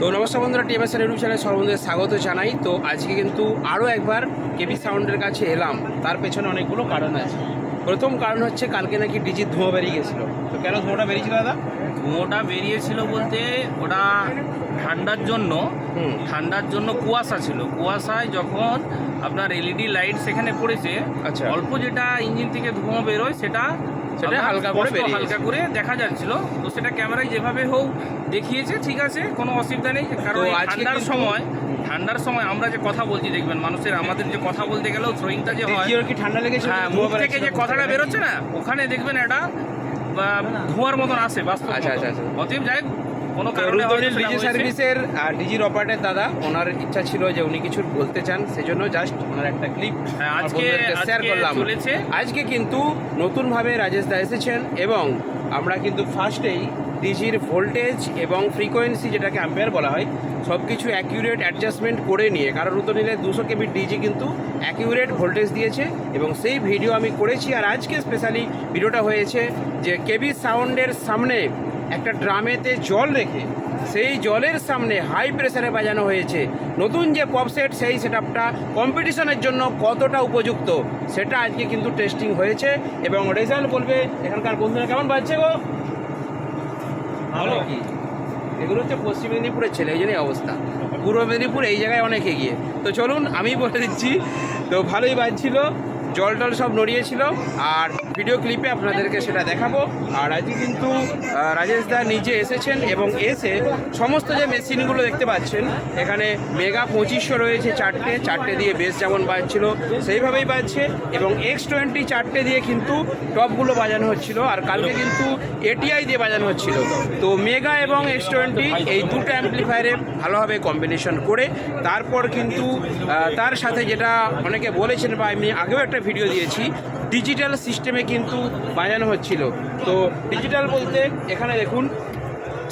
নমস্কার বন্ধুরা টিএমএসএর ইউটিউব চ্যানেলে সর্বন্ধে স্বাগত জানাই। তো আজকে কিন্তু আরও একবার কেবি সাউন্ডের কাছে এলাম। তার পেছনে অনেকগুলো কারণ আছে। প্রথম কারণ হচ্ছে কালকে নাকি ডিজির ধোঁয়া বেরিয়ে গেছিল। তো কেন ধোঁয়াটা বেরিয়েছিল দাদা? ধোঁয়াটা বেরিয়েছিল বলতে ওটা ঠান্ডার জন্য ঠান্ডার জন্য কুয়াশা ছিল। কুয়াশায় যখন আপনার এলইডি লাইট সেখানে পড়েছে আচ্ছা। অল্প যেটা ইঞ্জিন থেকে ধোঁয়া বেরোয় সেটা সেটা হালকা করে বেরিয়েছে। হালকা করে দেখা যাচ্ছিল। তো সেটা ক্যামেরায় যেভাবে হোক দেখিয়েছে ঠিক আছে কোনো অসুবিধা নেই কারণ তো এই আজকে ঠান্ডার সময় ঠান্ডার সময় আমরা যে কথা বলছি দেখবেন মানুষের আমাদের যে কথা বলতে গেলেও থ্রোয়িংটা যে হয় কি ঠান্ডা লেগেছে হ্যাঁ মুখ থেকে যে কথাটা বেরোচ্ছে না ওখানে দেখবেন এটা ধোঁয়ার মতন আসে বাস্তব আচ্ছা, আচ্ছা, আচ্ছা। অতএব যাই হোক, কোনো কারণে ডিজি সার্ভিসের ডিজির অপারেটর দাদা ওনার ইচ্ছা ছিল যে উনি কিছু বলতে চান সেজন্য জাস্ট ওনার একটা ক্লিপ হ্যাঁ, আজকে শেয়ার করলাম। আজকে কিন্তু নতুনভাবে রাজেশ দা এসেছেন এবং আমরা কিন্তু ফার্স্টেই ডিজির ভোল্টেজ এবং ফ্রিকোয়েন্সি যেটাকে অ্যাম্পেয়ার বলা হয় সব কিছু অ্যাকিউরেট অ্যাডজাস্টমেন্ট করে নিয়ে কারণ রুদ্রনীলে দুশো কেবি ডিজি কিন্তু অ্যাকিউরেট ভোল্টেজ দিয়েছে এবং সেই ভিডিও আমি করেছি। আর আজকে স্পেশালি ভিডিওটা হয়েছে যে কেবি সাউন্ডের সামনে একটা ড্রামেতে জল রেখে সেই জলের সামনে হাই প্রেসারে বাজানো হয়েছে। নতুন যে পপ সেট সেই সেট আপটা কম্পিটিশনের জন্য কতটা উপযুক্ত, সেটা আজকে কিন্তু টেস্টিং হয়েছে এবং রেজাল্ট বলবে এখানকার বন্ধুরা। কেমন বাজছে গো? ভালো কি? এগুলো হচ্ছে পশ্চিম মেদিনীপুরের ছেলে, এই জন্যই অবস্থা। পূর্ব মেদিনীপুর এই জায়গায় অনেক এগিয়ে। তো চলুন, আমি বলে দিচ্ছি, তো ভালোই বাজছিল। জল টল সব নড়িয়েছিল আর ভিডিও ক্লিপে আপনাদেরকে সেটা দেখাবো। আর আজকে কিন্তু রাজেশ দা নিজে এসেছেন এবং এসে সমস্ত যে মেশিনগুলো দেখতে পাচ্ছেন, এখানে মেগা পঁচিশশো রয়েছে চারটে চারটে দিয়ে বেস যেমন বাজছিল সেইভাবেই বাজছে এবং এক্স টোয়েন্টি চারটে দিয়ে কিন্তু টপগুলো বাজানো হচ্ছিল আর কালকে কিন্তু এটিআই দিয়ে বাজানো হচ্ছিল। তো মেগা এবং এক্স টোয়েন্টি এই দুটো অ্যাম্পলিফায়ারে ভালোভাবে কম্বিনেশন করে তারপর কিন্তু তার সাথে যেটা অনেকে বলেছেন বা আমি আগেও একটা ভিডিও দিয়েছি। ডিজিটাল সিস্টেমে কিন্তু বাজানো হচ্ছিল। তো ডিজিটাল বলতে এখানে দেখুন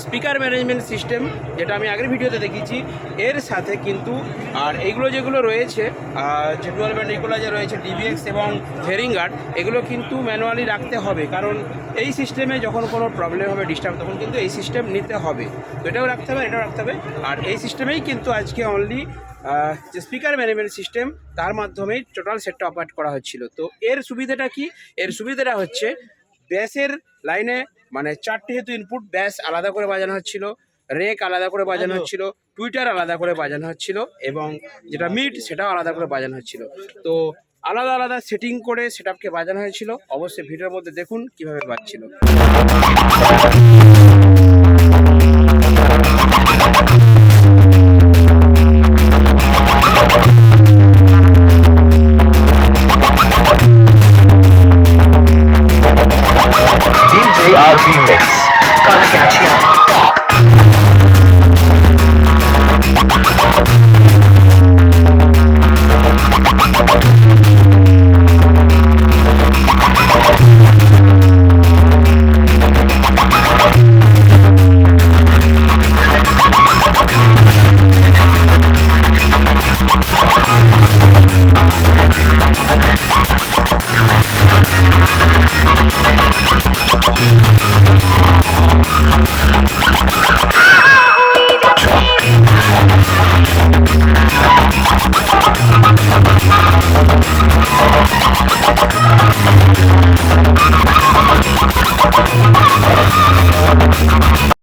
স্পিকার ম্যানেজমেন্ট সিস্টেম যেটা আমি আগের ভিডিওতে দেখিয়েছি। এর সাথে কিন্তু, আর এইগুলো যেগুলো রয়েছে যে ডুয়াল এগুলো যে রয়েছে ডিবিএক্স এবং ভেরিঙ্গার এগুলো কিন্তু ম্যানুয়ালি রাখতে হবে। কারণ এই সিস্টেমে যখন কোনো প্রবলেম হবে ডিস্টার্ব তখন কিন্তু এই সিস্টেম নিতে হবে। তো এটাও রাখতে হবে এটাও রাখতে হবে। আর এই সিস্টেমেই কিন্তু আজকে অনলি যে স্পিকার ম্যানেজমেন্ট সিস্টেম তার মাধ্যমেই টোটাল সেটটা অপারেট করা হচ্ছিল। তো এর সুবিধাটা কি? এর সুবিধাটা হচ্ছে ব্যাসের লাইনে মানে চারটে হেতু ইনপুট ব্যাস আলাদা করে বাজানো হচ্ছিল রেক আলাদা করে বাজানো হচ্ছিল টুইটার আলাদা করে বাজানো হচ্ছিল এবং যেটা মিট সেটাও আলাদা করে বাজানো হচ্ছিল। তো আলাদা আলাদা সেটিং করে সেটআপকে বাজানো হয়েছিল। অবশ্যই ভিডিওর মধ্যে দেখুন কীভাবে বাজছিল। DJ RB Mix. Karachi.